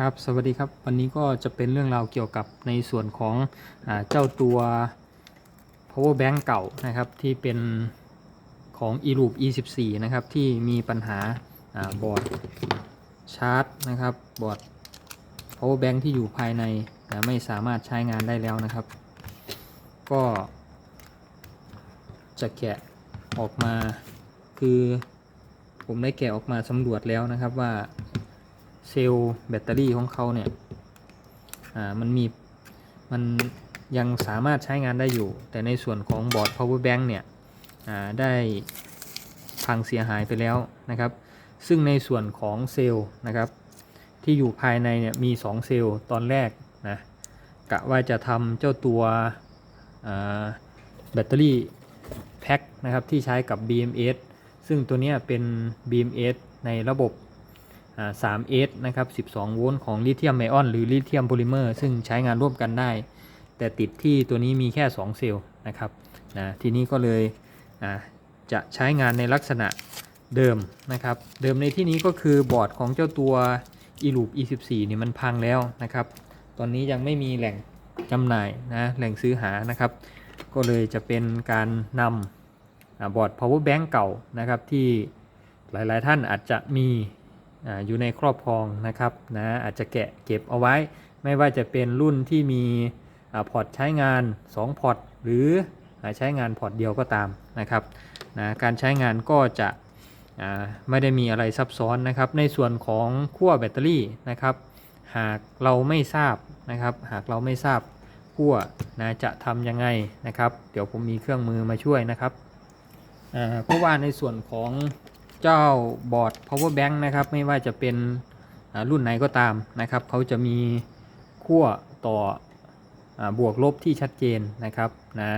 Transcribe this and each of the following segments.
ครับสวัสดีครับวันนี้ก็จะเป็นเรื่องราวเกี่ยวกับในส่วนของอเจ้าตัว power bank เก่านะครับที่เป็นของ eLoop E14 นะครับที่มีปัญหาอบอร์ดชาร์จนะครับบอร์ด power bank ที่อยู่ภายในนะไม่สามารถใช้งานได้แล้วนะครับ ก็ จะแกะออกมาคือผมได้แกะออกมาสำรวจแล้วนะครับว่า เซลล์แบตเตอรี่ของเขาเนี่ยอ่ามันมีมันยังสามารถใช้งานได้อยู่ แต่ในส่วนของบอร์ด power bank เนี่ยอ่าได้พังเสียหายไปแล้วนะครับ ซึ่งในส่วนของเซลล์นะครับ ที่อยู่ภายในเนี่ยมี 2 เซลล์ตอนแรกนะกะว่าจะทำเจ้าตัวอ่าแบตเตอรี่แพ็คนะครับที่ใช้กับ BMS ซึ่งตัวเนี้ยเป็น BMS ในระบบ 3S นะครับ 12 โวลต์ของลิเธียมไอออนหรือลิเธียมโพลิเมอร์ซึ่งใช้งานร่วมกันได้ แต่ติดที่ตัวนี้มีแค่ 2 เซลล์นะครับนะทีนี้ก็เลยอ่าจะใช้งานในลักษณะเดิมนะครับ เดิมในที่นี้ก็คือบอร์ดของเจ้าตัว eLoop E14 นี่มันพังแล้วนะครับ ตอนนี้ยังไม่มีแหล่งจำหน่ายนะแหล่งซื้อหานะครับ ก็เลยจะเป็นการนำบอร์ด power bank เก่านะครับที่หลายๆท่านอาจจะมี อยู่ในครอบครองนะครับนะอาจจะแกะเก็บเอาไว้ ไม่ว่าจะเป็นรุ่นที่มีอพอร์ตใช้งาน 2 พอร์ตหรืออใช้งานพอร์ตเดียวก็ตามนะครับนะการใช้งานก็จะไม่ได้มีอะไรซับซ้อนนะครับ ในส่วนของขั้วแบตเตอรี่นะครับ หากเราไม่ทราบนะครับ หากเราไม่ทราบขั้วนะจะทำยังไงนะครับ เดี๋ยวผมมีเครื่องมือมาช่วยนะครับเพราะว่าในส่วนของ เจ้าบอร์ด power bank นะครับไม่ว่าจะเป็นรุ่นไหนก็ตามนะครับเขาจะมีขั้วต่ออบวกลบที่ชัดเจนนะครับนะ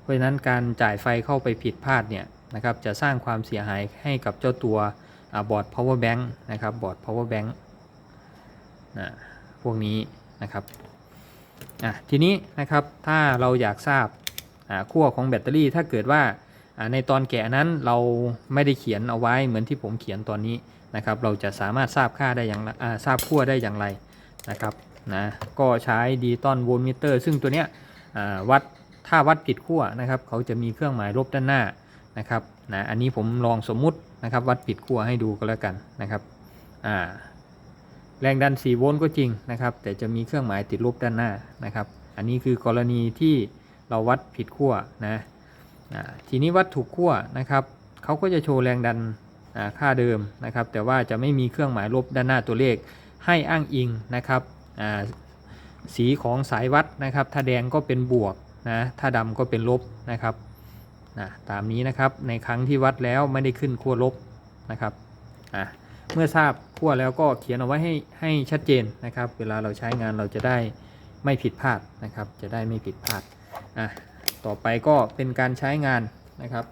เพราะฉะนั้นการจ่ายไฟเข้าไปผิดพลาดเนี่ยนะครับจะสร้างความเสียหายให้กับเจ้าตัวอบอร์ด power bank นะครับบอร์ด power bank นะพวกนี้นะครับอะทีนี้นะครับถ้าเราอยากทราบขั้วของแบตเตอรี่ถ้าเกิดว่า ในตอนแกะนั้นเราไม่ได้เขียนเอาไว้เหมือนที่ผมเขียนตอนนี้นะครับ เราจะสามารถทราบค่าได้อย่างไราทราบขั้วได้อย่างไรนะครับนะก็ใช้ดิตอลโวลต์มิเตอร์ ซึ่งตัวเนี้ยวัดถ้าวัดผิดขั้วนะครับเขาจะมีเครื่องหมายลบด้านหน้านะครับนะอันนี้ผมลองสมมุตินะครับวัดผิดขั้วให้ดูก็แล้วกันนะครับแรงดัน 4 โวลต์ก็จริงนะครับ แต่จะมีเครื่องหมายติดลบด้านหน้านะครับ อันนี้คือกรณีที่เราวัดผิดขั้วนะ ทีนี้วัตถุขั้วนะครับเขาก็จะโชว์แรงดันค่าเดิมนะครับ แต่ว่าจะไม่มีเครื่องหมายลบด้านหน้าตัวเลขให้อ้างอิงนะครับสีของสายวัดนะครับ ถ้าแดงก็เป็นบวกนะถ้าดำก็เป็นลบนะครับนะตามนี้นะครับในครั้งที่วัดแล้วไม่ได้ขึ้นขั้วลบนะครับอะเมื่อทราบขั้วแล้วก็เขียนเอาไว้ให้ให้ชัดเจนนะครับ เวลาเราใช้งานเราจะได้ไม่ผิดพลาดนะครับ จะได้ไม่ผิดพลาดอะ ต่อไปก็เป็นการใช้งานนะครับ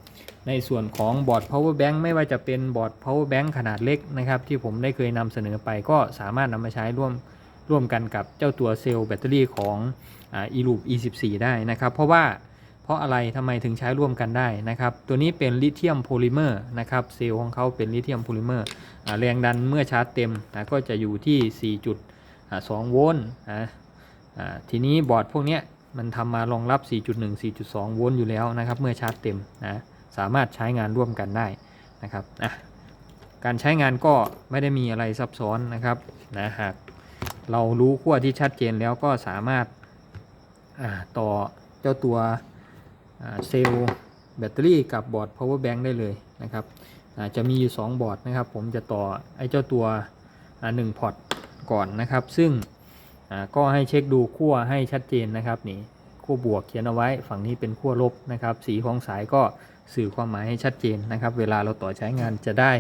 ในส่วนของบอร์ด power bank ไม่ว่าจะเป็นบอร์ด power bank ขนาดเล็กนะครับ ที่ผมได้เคยนำเสนอไปก็สามารถนำมาใช้ร่วมร่วมกันกับเจ้าตัวเซลล์แบตเตอรี่ของอ่า eLoop E14 ได้นะครับ เพราะว่าเพราะอะไรทำไมถึงใช้ร่วมกันได้นะครับ ตัวนี้เป็นลิเธียมโพลิเมอร์นะครับ เซลล์ของเขาเป็นลิเธียมโพลิเมอร์แรงดันเมื่อชาร์จเต็มนะก็จะอยู่ที่ 4.2 โวลต์นะทีนี้บอร์ดพวกนี้ มันทำมารองรับ 4.1 4.2 โวลต์อยู่แล้วนะครับ เมื่อชาร์จเต็มนะสามารถใช้งานร่วมกันได้นะครับอะการใช้งานก็ไม่ได้มีอะไรซับซ้อนนะครับนะหากเรารู้ขั้วที่ชัดเจนแล้วก็สามารถต่อเจ้าตัวเซลล์แบตเตอรี่กับบอร์ด power bank ได้เลยนะครับจะมีอยู่ 2 บอร์ดนะครับ ผมจะต่อไอ้เจ้าตัวอ่าหนึ่งพอร์ตก่อนนะครับ ซึ่ง ก็ให้เช็คดูขั้วให้ชัดเจนนะครับนี่ขั้วบวกเขียนเอาไว้ ฝั่งนี้เป็นขั้วลบนะครับ สีของสายก็สื่อความหมายให้ชัดเจนนะครับ เวลาเราต่อใช้งานจะได้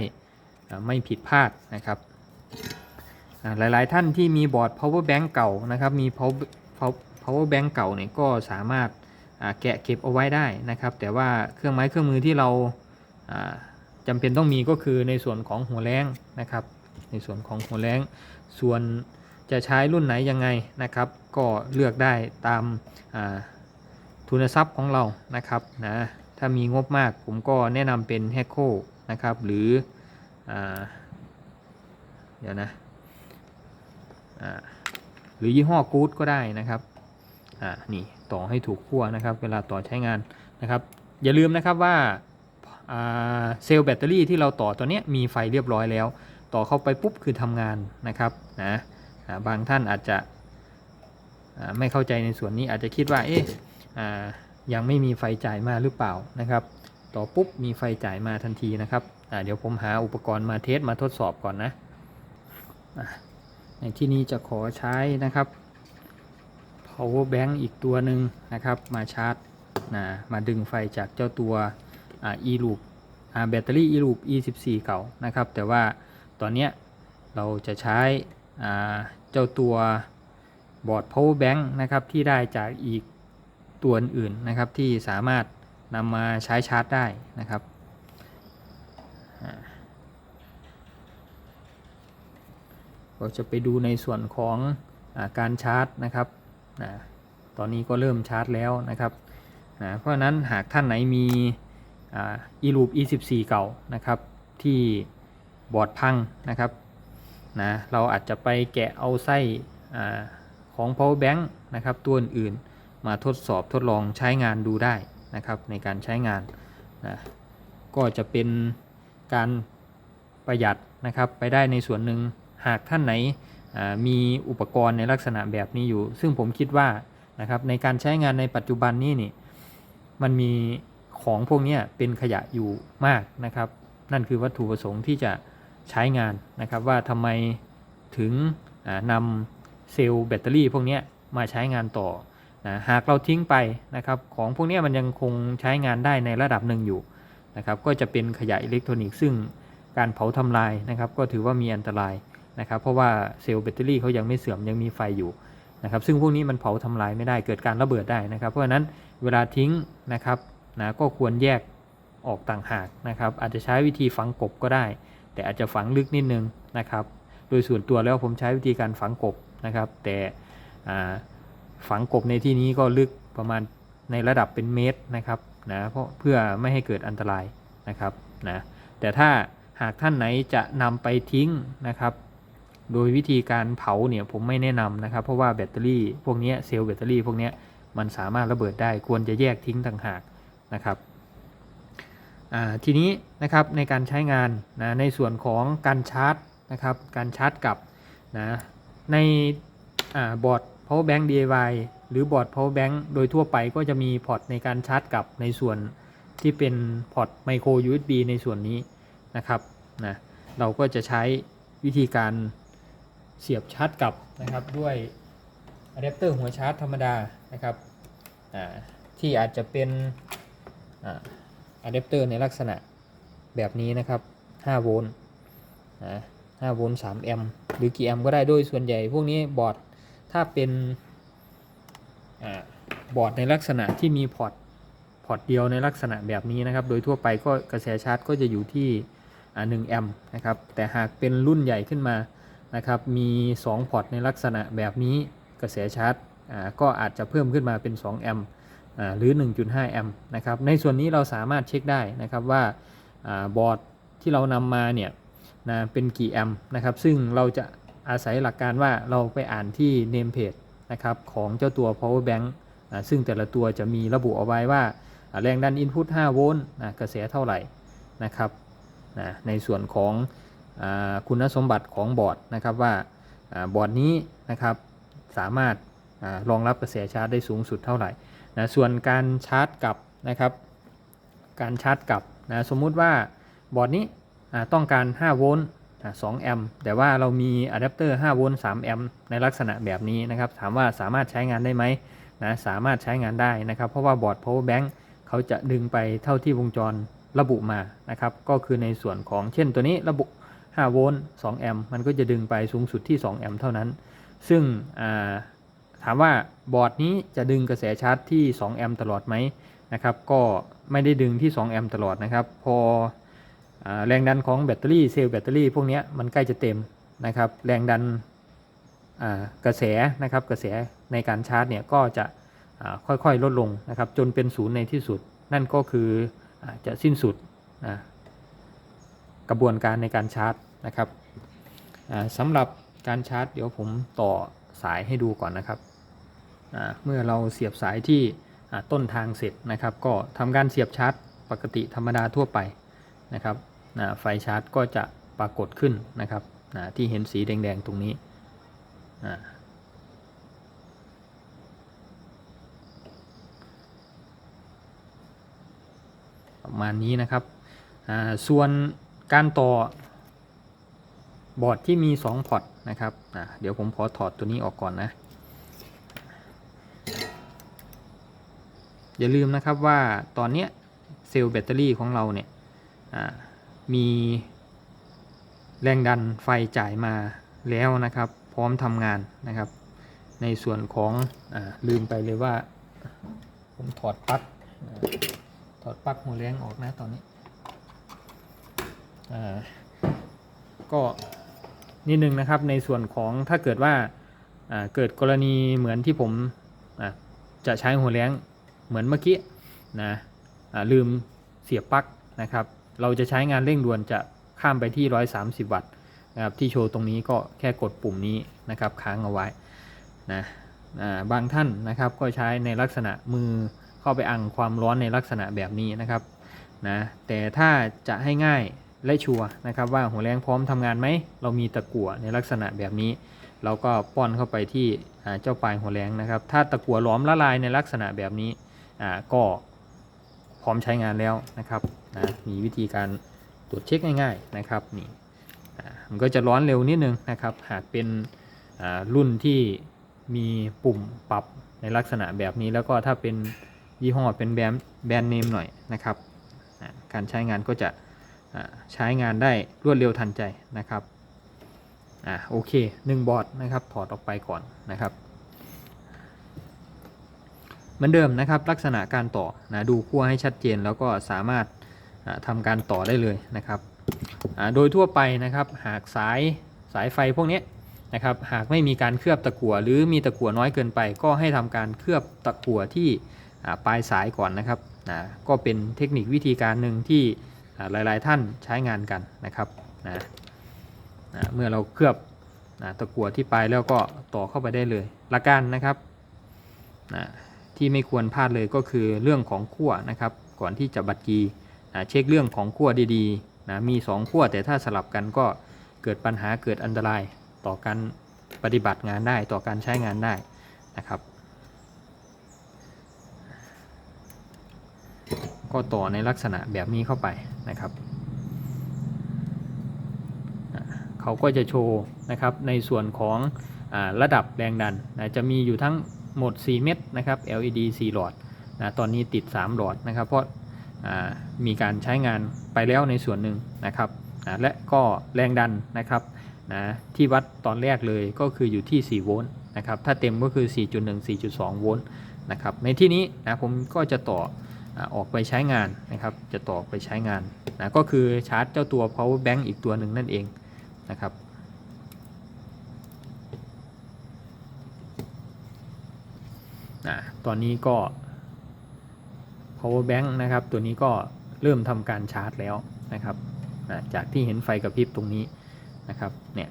ไม่ผิดพลาดนะครับหลายๆท่านที่มีบอร์ด power bank เก่านะครับมี power power bank เก่าเนี่ยก็สามารถแกะเก็บเอาไว้ได้นะครับ แต่ว่าเครื่องไม้เครื่องมือที่เราอ่าจำเป็นต้องมีก็คือในส่วนของหัวแรงนะครับ ในส่วนของหัวแรงส่วน จะใช้รุ่นไหนยังไงนะครับ ก็เลือกได้ตามทุนทรัพย์ของเรานะครับนะถ้ามีงบมากผมก็แนะนำเป็นแฮกโคนะครับ หรืออเดี๋ยวนะหรือยี่ห้อกู๊ดก็ได้นะครับอ่านี่ต่อให้ถูกขั้วนะครับ เวลาต่อใช้งานนะครับ อย่าลืมนะครับว่าเซลล์แบตเตอรี่ที่เราต่อตัวนี้มีไฟเรียบร้อยแล้ว ต่อเข้าไปปุ๊บคือทำงานนะครับนะ บางท่านอาจจะไม่เข้าใจในส่วนนี้อาจจะคิดว่าเอ๊ะยังไม่มีไฟจ่ายมาหรือเปล่านะครับ ต่อปุ๊บมีไฟจ่ายมาทันทีนะครับเดี๋ยวผมหาอุปกรณ์มาเทสมาทดสอบก่อนนะในที่นี้จะขอใช้นะครับ power bank อีกตัวหนึ่งนะครับ มาชาร์จนะมาดึงไฟจากเจ้าตัว e loop แบตเตอรี่ e loop e 1 4เก่านะครับ แต่ว่าตอนนี้เราจะใช้ เจ้าตัวบอร์ด power bank นะครับที่ได้จากอีกตัวอื่นนะครับที่สามารถนำมาใช้ชาร์จได้นะครับเราจะไปดูในส่วนของอการชาร์จนะครับตอนนี้ก็เริ่มชาร์จแล้วนะครับ เพราะฉะนั้นหากท่านไหนมีอ่า e-loop e14 เก่านะครับที่บอร์ดพังนะครับ นะเราอาจจะไปแกะเอาไส้ของ power bank นะครับ ตัวอื่นๆมาทดสอบทดลองใช้งานดูได้นะครับในการใช้งานนะก็จะเป็นการประหยัดนะครับไปได้ในส่วนหนึ่งหากท่านไหนมีอุปกรณ์ในลักษณะแบบนี้อยู่ ซึ่งผมคิดว่านะครับในการใช้งานในปัจจุบันนี้นี่มันมีของพวกนี้เป็นขยะอยู่มากนะครับ นั่นคือวัตถุประสงค์ที่จะ ใช้งานนะครับ ว่าทำไมถึงนำเซลล์แบตเตอรี่พวกนี้มาใช้งานต่อนะหากเราทิ้งไปนะครับของพวกนี้มันยังคงใช้งานได้ในระดับหนึ่งอยู่นะครับก็จะเป็นขยะอิเล็กทรอนิกส์ซึ่งการเผาทำลายนะครับ ก็ถือว่ามีอันตรายนะครับ เพราะว่าเซลล์แบตเตอรี่เขายังไม่เสื่อมยังมีไฟอยู่นะครับ ซึ่งพวกนี้มันเผาทำลายไม่ได้เกิดการระเบิดได้นะครับ เพราะฉะนั้นเวลาทิ้งนะครับนะก็ควรแยกออกต่างหากนะครับ อาจจะใช้วิธีฝังกบก็ได้ แต่อาจจะฝังลึกนิดนึงนะครับ โดยส่วนตัวแล้วผมใช้วิธีการฝังกบนะครับ แต่ฝังกบในที่นี้ก็ลึกประมาณในระดับเป็นเมตรนะครับนะเพราะเพื่อไม่ให้เกิดอันตรายนะครับนะแต่ถ้าหากท่านไหนจะนำไปทิ้งนะครับ โดยวิธีการเผาเนี่ยผมไม่แนะนำนะครับ เพราะว่าแบตเตอรี่พวกนี้เซลล์แบตเตอรี่พวกนี้มันสามารถระเบิดได้ควรจะแยกทิ้งต่างหากนะครับ ทีนี้นะครับในการใช้งานนะในส่วนของการชาร์จนะครับการชาร์จกับนะในอบอร์ด power bank DIY หรือบอร์ด power bank โดยทั่วไปก็จะมีพอร์ตในการชาร์จกับในส่วนที่เป็นพอร์ต micro USB ในส่วนนี้นะครับนะเราก็จะใช้วิธีการเสียบชาร์จกับนะครับด้วยอะแดปเตอร์หัวชาร์จธรรมดานะครับที่อาจจะเป็น อะแดปเตอร์ในลักษณะแบบนี้นะครับ 5 โวลต์นะ5โวลต์3แอมป์หรือกี่แอมป์ก็ได้โดยส่วนใหญ่ พวกนี้บอร์ดถ้าเป็นอบอร์ดในลักษณะที่มีพอร์ตพอร์ตเดียวในลักษณะแบบนี้นะครับ โดยทั่วไปก็กระแสชาร์จก็จะอยู่ที่1แอมป์นะครับ แต่หากเป็นรุ่นใหญ่ขึ้นมานะครับ มี 2 พอร์ตในลักษณะแบบนี้กระแสชาร์จก็อาจจะเพิ่มขึ้นมาเป็น 2 แอมป์ หรือ 1.5 แอมป์นะครับ ในส่วนนี้เราสามารถเช็คได้นะครับว่าอบอร์ดที่เรานำมาเนี่ยนะเป็นกี่แอมป์นะครับ ซึ่งเราจะอาศัยหลักการว่าเราไปอ่านที่ name page นะครับของเจ้าตัว power bank ซึ่งแต่ละตัวจะมีระบุเอาไว้ว่าแรงดัน input 5 โวลต์นะกระแสเท่าไหร่นะครับนะในส่วนของอคุณสมบัติของบอร์ดนะครับว่าอบอร์ดนี้นะครับสามารถอรองรับกระแสชาร์จได้สูงสุดเท่าไหร่ นะส่วนการชาร์จกลับนะครับ การชาร์จกลับนะสมมุติว่าบอร์ดนี้ต้องการ 5 โวลต์2แอมป์แต่ว่าเรามีอะแดปเตอร์ 5 โวลต์3แอมป์ในลักษณะแบบนี้นะครับ ถามว่าสามารถใช้งานได้ไหมนะสามารถใช้งานได้นะครับ เพราะว่าบอร์ด power bank เขาจะดึงไปเท่าที่วงจรระบุมานะครับ ก็คือในส่วนของเช่นตัวนี้ระบุ 5 โวลต์2แอมป์มันก็จะดึงไปสูงสุดที่ 2 แอมป์เท่านั้น ซึ่งอ่า ถามว่าบอร์ดนี้จะดึงกระแสชาร์จที่ 2 แอมป์ตลอดไหมนะครับ ก็ไม่ได้ดึงที่ 2 แอมป์ตลอดนะครับพออแรงดันของแบตเตอรี่เซลล์แบตเตอรี่พวกนี้มันใกล้จะเต็มนะครับ แรงดันกระแสนะครับกระแสในการชาร์จเนี่ยก็จะค่อยๆลดลงนะครับ จนเป็นศูนย์ในที่สุด นั่นก็คืออจะสิ้นสุดกระบวนการในการชาร์จนะครับสำหรับการชาร์จ เดี๋ยวผมต่อ สายให้ดูก่อนนะครับ เมื่อเราเสียบสายที่ต้นทางเสร็จนะครับ ก็ทำการเสียบชาร์จปกติธรรมดาทั่วไปนะครับไฟชาร์จก็จะปรากฏขึ้นนะครับที่เห็นสีแดงๆตรงนี้ประมาณนี้นะครับ ส่วนการต่อ บอร์ดที่มี 2 พอร์ตนะครับเดี๋ยวผมขอถอดตัวนี้ออกก่อนนะ อย่าลืมนะครับว่าตอนเนี้ยเซลล์แบตเตอรี่ของเราเนี่ยมีแรงดันไฟจ่ายมาแล้วนะครับ พร้อมทำงานนะครับ ในส่วนของอลืมไปเลยว่า ผมถอดปลั๊กถอดปลั๊กหัวเลี้ยงออกนะตอนนี้ก็ นิดนึงนะครับ ในส่วนของถ้าเกิดว่าเกิดกรณีเหมือนที่ผมจะใช้หัวเลี้ยงเหมือนเมื่อกี้นะลืมเสียบปลั๊กนะครับ เราจะใช้งานเร่งด่วนจะข้ามไปที่ 130 วัตต์นะครับที่โชว์ตรงนี้ก็แค่กดปุ่มนี้นะครับค้างเอาไว้นะบางท่านนะครับก็ใช้ในลักษณะมือเข้าไปอังความร้อนในลักษณะแบบนี้นะครับนะแต่ถ้าจะให้ง่าย และชัวนะครับว่าหัวแรงพร้อมทำงานไหม เรามีตะกั่วในลักษณะแบบนี้ เราก็ป้อนเข้าไปที่เจ้าปลายหัวแรงนะครับ ถ้าตะกั่วหลอมละลายในลักษณะแบบนี้ก็พร้อมใช้งานแล้วนะครับนะมีวิธีการตรวจเช็คง่าย ๆนะครับนี่มันก็จะร้อนเร็วนิดนึงนะครับ หากเป็นรุ่นที่มีปุ่มปรับในลักษณะแบบนี้แล้วก็ถ้าเป็นยี่ห้อเป็นแบรนด์เนมหน่อยนะครับ การใช้งานก็จะ ใช้งานได้รวดเร็วทันใจนะครับอ่าโอเคหนึ่งบอร์ดนะครับถอดออกไปก่อนนะครับเหมือนเดิมนะครับลักษณะการต่อนะดูขั้วให้ชัดเจนแล้วก็สามารถอ่าทำการต่อได้เลยนะครับอ่าโดยทั่วไปนะครับหากสายสายไฟพวกนี้นะครับหากไม่มีการเคลือบตะกั่วหรือมีตะกั่วน้อยเกินไป ก็ให้ทำการเคลือบตะกั่วที่ปลายสายก่อนนะครับก็เป็นเทคนิควิธีการหนึ่งที่ หลายๆท่านใช้งานกันนะครับนะนะเมื่อเราเคลือบนะตะกั่วที่ปลายแล้วก็ต่อเข้าไปได้เลยหลักการนะครับนะที่ไม่ควรพลาดเลยก็คือเรื่องของขั้วนะครับ ก่อนที่จะบัดกีนะเช็คเรื่องของขั้วดีๆนะมี2ขั้วแต่ถ้าสลับกันก็เกิดปัญหาเกิดอันตรายต่อการปฏิบัติงานได้ต่อการใช้งานได้นะครับ ก็ต่อในลักษณะแบบนี้เข้าไปนะครับ เขาก็จะโชว์นะครับในส่วนของอระดับแรงดันนะจะมีอยู่ทั้งหมด 4 เม็ดนะครับ LED 4 หลอดนะตอนนี้ติด 3 หลอดนะครับ เพราะามีการใช้งานไปแล้วในส่วนหนึ่งนะครับอ่าและก็แรงดันนะครับนะที่วัดตอนแรกเลยก็คืออยู่ที่ 4 โวลต์นะครับ ถ้าเต็มก็คือ 4.1 4.2 โวลต์นะครับ ในที่นี้นะผมก็จะต่อ อออกไปใช้งานนะครับ จะต่อไปใช้งานนะก็คือชาร์จเจ้าตัว power bank อีกตัวหนึ่งนั่นเองนะครับนะตอนนี้ก็ power bank นะครับ ตัวนี้ก็เริ่มทำการชาร์จแล้วนะครับนะจากที่เห็นไฟกระพริบตรงนี้นะครับ เนี่ย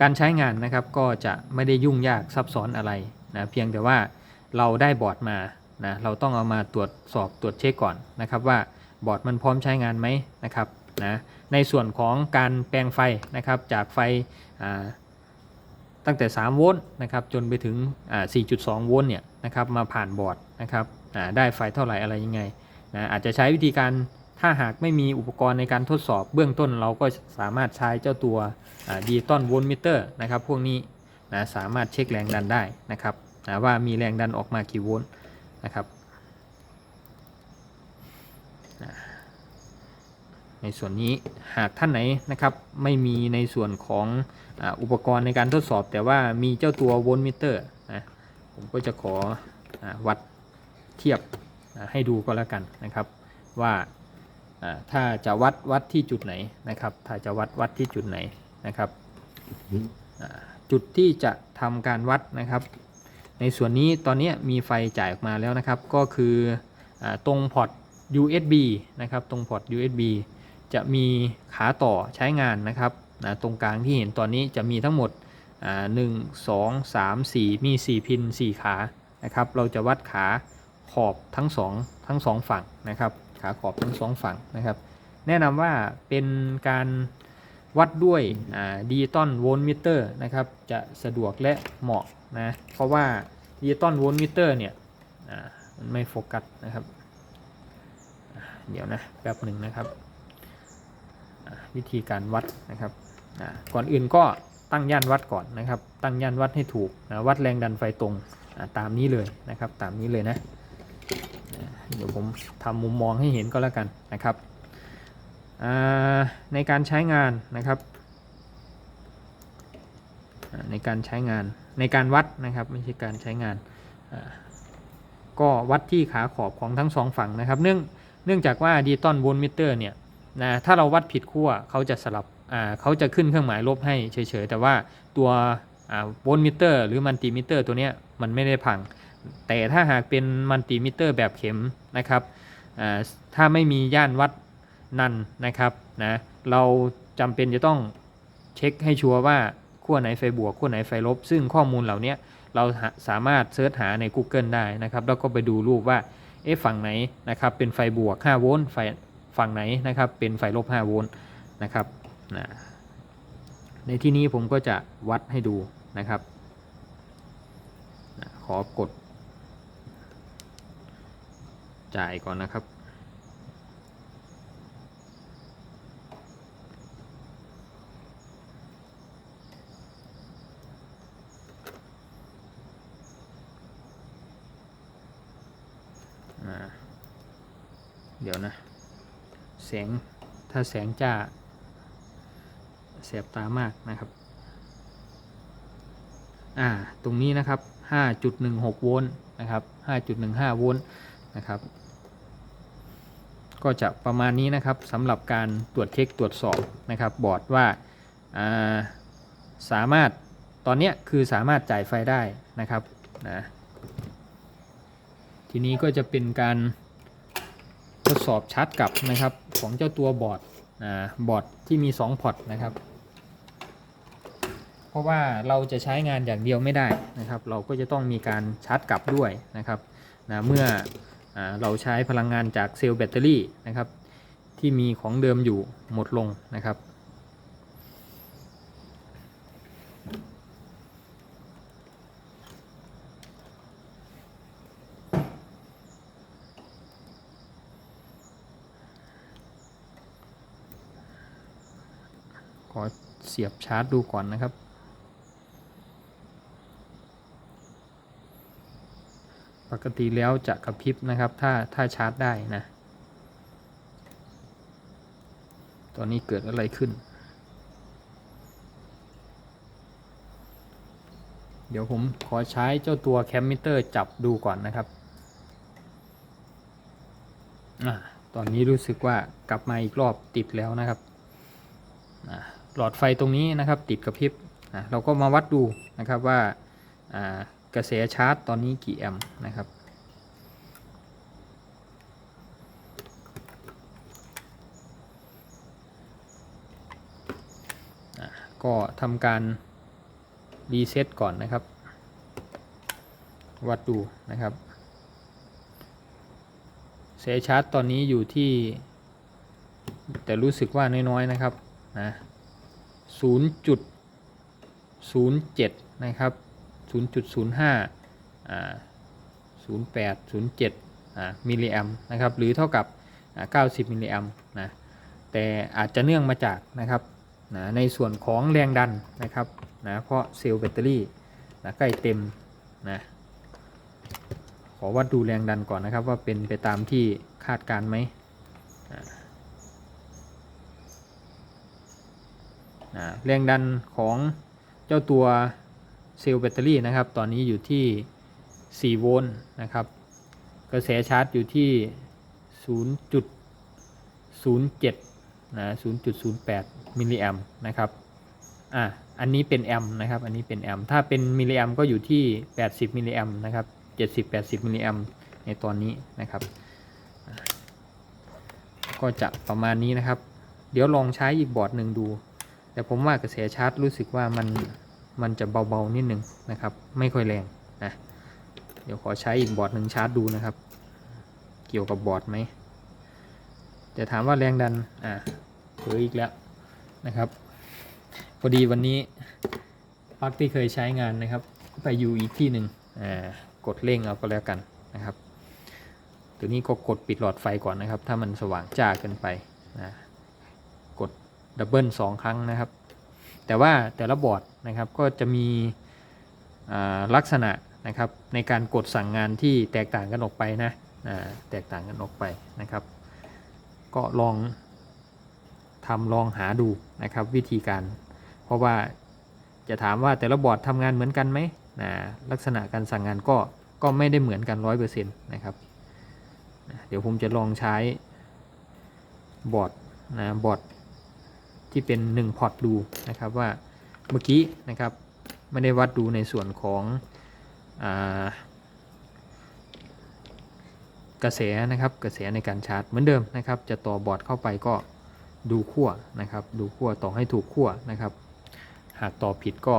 การใช้งานนะครับก็จะไม่ได้ยุ่งยากซับซ้อนอะไรนะ เพียงแต่ว่าเราได้บอร์ดมา นะเราต้องเอามาตรวจสอบตรวจเช็คก่อนนะครับว่าบอร์ดมันพร้อมใช้งานไหมนะครับนะในส่วนของการแปลงไฟนะครับจากไฟตั้งแต่ 3 โวลต์นะครับจนไปถึงอ่า4.2 โวลต์เนี่ยนะครับมาผ่านบอร์ดนะครับได้ไฟเท่าไหร่อะไรยังไงนะอาจจะใช้วิธีการถ้าหากไม่มีอุปกรณ์ในการทดสอบเบื้องต้นเราก็สามารถใช้เจ้าตัวดิจิตอลโวลต์มิเตอร์นะครับพวกนี้นะสามารถเช็คแรงดันได้นะครับนะว่ามีแรงดันออกมากี่โวลต์ นะครับในส่วนนี้หากท่านไหนนะครับไม่มีในส่วนของอ,อุปกรณ์ในการทดสอบ แต่ว่ามีเจ้าตัวโวลต์มิเตอร์นะผมก็จะขออวัดเทียบให้ดูก็แล้วกันนะครับว่าถ้าจะวัดวัดที่จุดไหนนะครับ ถ้าจะวัดวัดที่จุดไหนนะครับจุดที่จะทำการวัดนะครับ ในส่วนนี้ตอนนี้มีไฟจ่ายออกมาแล้วนะครับ ก็คืออตรงพอร์ต USB นะครับ ตรงพอร์ต USB จะมีขาต่อใช้งานนะครับนะตรงกลางที่เห็นตอนนี้จะมีทั้งหมดหนึ่งสองสามสี่มีสี่พินสี่ขานะครับ เราจะวัดขาขอบทั้งสองทั้งสองฝั่งนะครับ ขาขอบทั้งสองฝั่งนะครับ แนะนำว่าเป็นการวัดด้วยดิจิตอลโวลต์มิเตอร์นะครับ จะสะดวกและเหมาะ นะเพราะว่าดิจิตอลโวลต์มิเตอร์เนี่ยมันไม่โฟกัสนะครับ เดี๋ยวนะแป๊บหนึ่งนะครับ วิธีการวัดนะครับก่อนอื่นก็ตั้งย่านวัดก่อนนะครับ ตั้งย่านวัดให้ถูกนะวัดแรงดันไฟตรงตามนี้เลยนะครับ ตามนี้เลยนะเดี๋ยวผมทำมุมมองให้เห็นก็แล้วกันนะครับ ในการใช้งานนะครับ ในการใช้งาน ในการวัดนะครับไม่ใช่การใช้งานก็วัดที่ขาขอบของทั้งสองฝั่งนะครับ เนื่องเนื่องจากว่าดิจิตอลโวลต์มิเตอร์เนี่ยนะถ้าเราวัดผิดขั้วเขาจะสลับเขาจะขึ้นเครื่องหมายลบให้เฉยๆ แต่ว่าตัวโวลต์มิเตอร์หรือมัลติมิเตอร์ตัวเนี้ยมันไม่ได้พัง แต่ถ้าหากเป็นมัลติมิเตอร์แบบเข็มนะครับถ้าไม่มีย่านวัดนั่นนะครับนะเราจำเป็นจะต้องเช็คให้ชัวร์ว่า ขั้วไหนไฟบวกขั้วไหนไฟลบ ซึ่งข้อมูลเหล่านี้เราสามารถเซิร์ชหาใน Google ได้นะครับ แล้วก็ไปดูรูปว่าเอ๊ะฝั่งไหนนะครับเป็นไฟบวก 5 โวลต์ไฟฝั่งไหนนะครับเป็นไฟลบ 5 โวลต์นะครับนะในที่นี้ผมก็จะวัดให้ดูนะครับนะขอกด จ่ายก่อนนะครับ เดี๋ยวนะ แสง ถ้าแสงจ้าแสบตามากนะครับ อ่า ตรงนี้นะครับ 5.16 โวลต์นะครับ 5.15 โวลต์นะครับ ก็จะประมาณนี้นะครับสำหรับการตรวจเช็คตรวจสอบนะครับ บอร์ดว่าาสามารถตอนนี้คือสามารถจ่ายไฟได้นะครับนะทีนี้ก็จะเป็นการ ทดสอบชาร์จกลับนะครับ ของเจ้าตัวบอร์ดนะบอร์ดที่มี 2 พอร์ตนะครับ เพราะว่าเราจะใช้งานอย่างเดียวไม่ได้นะครับ เราก็จะต้องมีการชาร์จกลับด้วยนะครับนะเมื่ออเราใช้พลังงานจากเซลล์แบตเตอรี่นะครับ ที่มีของเดิมอยู่หมดลงนะครับ ข อเสียบชาร์จดูก่อนนะครับ ปกติแล้วจะกระพริบนะครับ ถ้าถ้าชาร์จได้นะ ตอนนี้เกิดอะไรขึ้น เดี๋ยวผมขอใช้เจ้าตัวแคมมิเตอร์จับดูก่อนนะครับอาตอนนี้รู้สึกว่ากลับมาอีกรอบติดแล้วนะครับอ่า หลอดไฟตรงนี้นะครับติดกระพริบเราก็มาวัดดูนะครับว่ากระแสชาร์จตอนนี้กี่แอมป์นะครับก็ทำการรีเซ็ตก่อนนะครับ วัดดูนะครับเสชาร์จตอนนี้อยู่ที่ แต่รู้สึกว่าน้อยๆนะครับนะ 0.07 นะครับ 0.05อ่า08 07อ่ามิลลิแอมนะครับ หรือเท่ากับ 90 มิลลิแอมนะ แต่อาจจะเนื่องมาจากนะครับนะในส่วนของแรงดันนะครับนะเพราะเซลล์แบตเตอรี่นะใกล้เต็มนะขอวัดดูแรงดันก่อนนะครับว่าเป็นไปตามที่คาดการณ์ไหมอ่า อ่า แรงดันของเจ้าตัวเซลล์แบตเตอรี่นะครับ ตอนนี้อยู่ที่ 4 โวลต์นะครับ กระแสชาร์จอยู่ที่ 0.07 นะ 0.08 มิลลิแอมนะครับ อะ อันนี้เป็นแอมนะครับ อันนี้เป็นแอม ถ้าเป็นมิลลิแอมก็อยู่ที่ 80 มิลลิแอมนะครับ 70-80 มิลลิแอมในตอนนี้นะครับ ก็จะประมาณนี้นะครับ เดี๋ยวลองใช้อีกบอร์ดหนึ่งดู แต่ผมว่ากระแสชาร์จรู้สึกว่ามันมันจะเบาๆนิดนึงนะครับ ไม่ค่อยแรงนะเดี๋ยวขอใช้อีกบอร์ดหนึ่งชาร์จดูนะครับ เกี่ยวกับบอร์ดไหมจะถามว่าแรงดันอ่าเผยอีกแล้วนะครับพอดีวันนี้ปลั๊กที่เคยใช้งานนะครับ ไปอยู่อีกที่หนึ่งอ่ากดเร่งเอาก็แล้วกันนะครับตัวนี้ก็กดปิดหลอดไฟก่อนนะครับ ถ้ามันสว่างจ้าเกินไปนะ ดับเบิลสองครั้งนะครับ แต่ว่าแต่ละบอร์ดนะครับก็จะมีลักษณะนะครับในการกดสั่งงานที่แตกต่างกันออกไปนะแตกต่างกันออกไปนะครับ ก็ลองทำลองหาดูนะครับวิธีการ เพราะว่าจะถามว่าแต่ละบอร์ดทำงานเหมือนกันไหมนะลักษณะการสั่งงานก็ก็ไม่ได้เหมือนกัน 100%นะครับเดี๋ยวผมจะลองใช้บอร์ดนะบอร์ด ที่เป็น 1 พอร์ตดูนะครับว่าเมื่อกี้นะครับไม่ได้วัดดูในส่วนของอกระแสนะครับกระแสในการชาร์จเหมือนเดิมนะครับ จะต่อบอร์ดเข้าไปก็ดูขั้วนะครับ ดูขั้วต่อให้ถูกขั้วนะครับ หากต่อผิดก็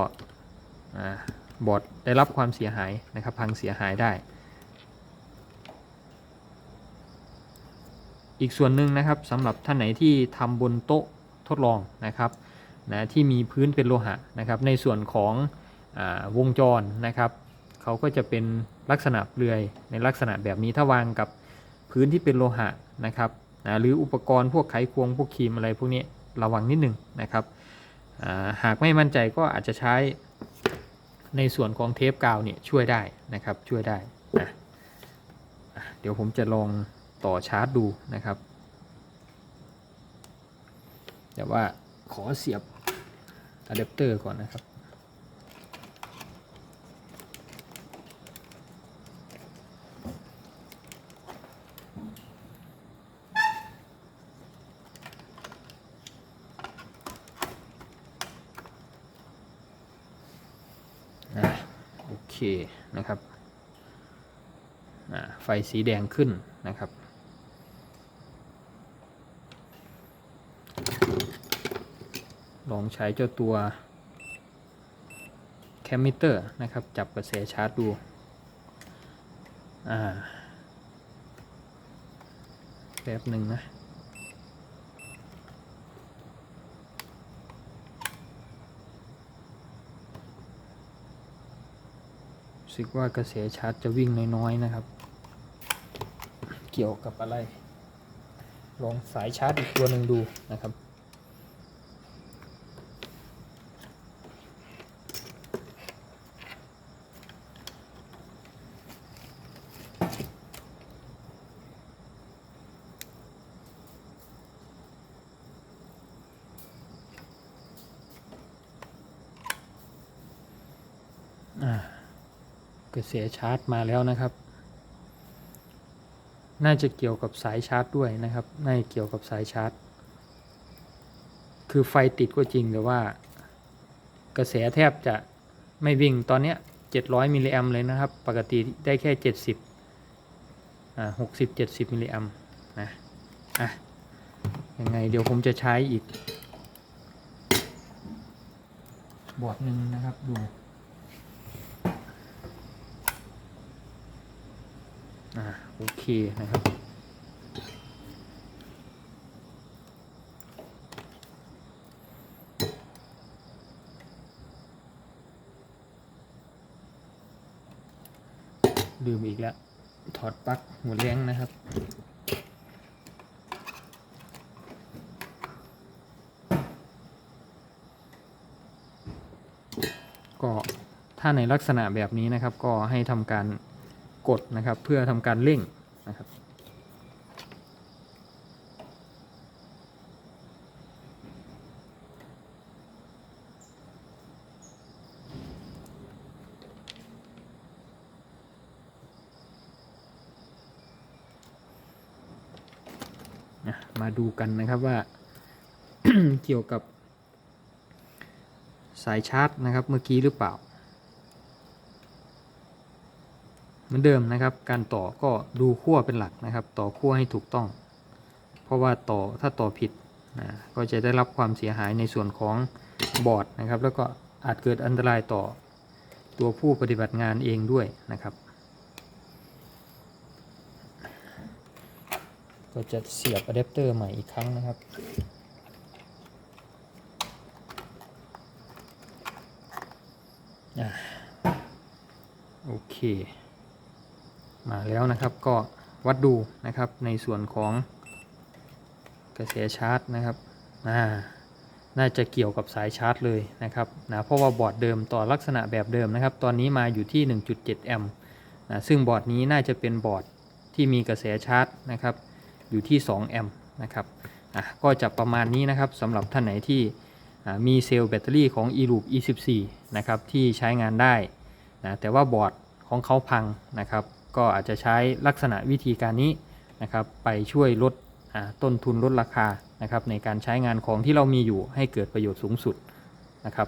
อบอร์ดได้รับความเสียหายนะครับ พังเสียหายได้ อีกส่วนหนึ่งนะครับสำหรับท่านไหนที่ทำบนโต๊ะ ทดลองนะครับนะที่มีพื้นเป็นโลหะนะครับในส่วนของอวงจรนะครับเขาก็จะเป็นลักษณะเปลือยในลักษณะแบบนี้ถ้าวางกับพื้นที่เป็นโลหะนะครับนะหรืออุปกรณ์พวกไขควงพวกครีมอะไรพวกนี้ระวังนิดหนึงนะครับหากไม่มั่นใจก็อาจจะใช้ในส่วนของเทปกาวเนี่ยช่วยได้นะครับช่วยได้นะเดี๋ยวผมจะลองต่อชาร์จดูนะครับ แต่ว่าขอเสียบอะแดปเตอร์ก่อนนะครับ โอเคนะครับไฟสีแดงขึ้นนะครับ ลองใช้เจ้าตัวแคมมิเตอร์นะครับ จับกระแสชาร์จดูอ่าแป๊บหนึ่งนะสึกว่ากระแสชาร์จจะวิ่งน้อยๆนะครับ เกี่ยวกับอะไร ลองสายชาร์จอีกตัวหนึ่งดูนะครับ อ่ากระแสชาร์จมาแล้วนะครับ น่าจะเกี่ยวกับสายชาร์จด้วยนะครับน่าจะเกี่ยวกับสายชาร์จ คือไฟติดก็จริงแต่ว่า กระแสแทบจะไม่วิ่งตอนเนี้ย700มิลลิแอมเลยนะครับ ปกติได้แค่ 70อ่า60 70มิลลิแอมนะอะยังไงเดี๋ยวผมจะใช้อีกบอร์ดหนึ่งนะครับดู อ่าโอเคนะครับ ลืมอีกแล้ว ถอดปลั๊กหัวเลี้งนะครับก็ถ้าในลักษณะแบบนี้นะครับ ก็ให้ทำการ กดนะครับเพื่อทำการเร่งนะครับมาดูกันนะครับว่าเกี่ยวกับสายชาร์จนะครับเมื่อกี้หรือเปล่า เหมือนเดิมนะครับ การต่อก็ดูขั้วเป็นหลักนะครับ ต่อขั้วให้ถูกต้อง เพราะว่าต่อถ้าต่อผิดนะก็จะได้รับความเสียหายในส่วนของบอร์ดนะครับ แล้วก็อาจเกิดอันตรายต่อตัวผู้ปฏิบัติงานเองด้วยนะครับ ก็จะเสียบอะแดปเตอร์ใหม่อีกครั้งนะครับโอเค มาแล้วนะครับก็วัดดูนะครับในส่วนของกระแสชาร์จนะครับน่าจะเกี่ยวกับสายชาร์จเลยนะครับนะเพราะว่าบอร์ดเดิมต่อลักษณะแบบเดิมนะครับ ตอนนี้มาอยู่ที่ 1.7 แอมป์นะซึ่งบอร์ดนี้น่าจะเป็นบอร์ดที่มีกระแสชาร์จนะครับ อยู่ที่ 2 แอมป์นะครับอะก็จะประมาณนี้นะครับสำหรับท่านไหนที่มีเซลล์แบตเตอรี่ของ eLoop E14 นะครับที่ใช้งานได้นะแต่ว่าบอร์ดของเขาพังนะครับ ก็อาจจะใช้ลักษณะวิธีการนี้นะครับไปช่วยลดต้นทุนลดราคานะครับในการใช้งานของที่เรามีอยู่ให้เกิดประโยชน์สูงสุดนะครับ